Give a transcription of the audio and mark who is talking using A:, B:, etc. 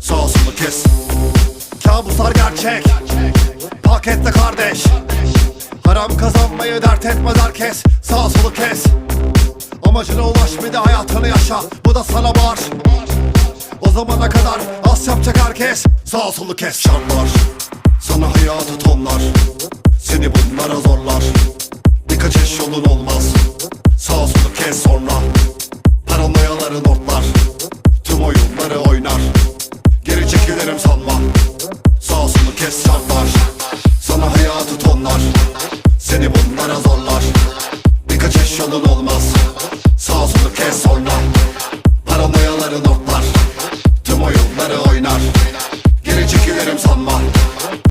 A: Sağ solu kes. Kabuslar gerçek. Pakette kardeş. Haram kazanmayı dert etmez herkes. Sağ solu kes. Amacına ulaş hayatını yaşa. Bu da sana var. O zamana kadar az yapacak herkes. Sağ solu kes. Şartlar. Sana hayatı tonlar. Seni bunlara zorlar. Eş yolun olmaz. Sağ solu kes sonra. Paranoyaların ortlar Tüm oyunları oynar. Geri çekilirim sanma. Sağ solu kes şartlar. Sana hayatı tonlar. Seni bunlara zorlar. Birkaç eş yolun olmaz. Sağ solu kes sonra. Paranoyaların ortlar Tüm oyunları oynar. Geri çekilirim sanma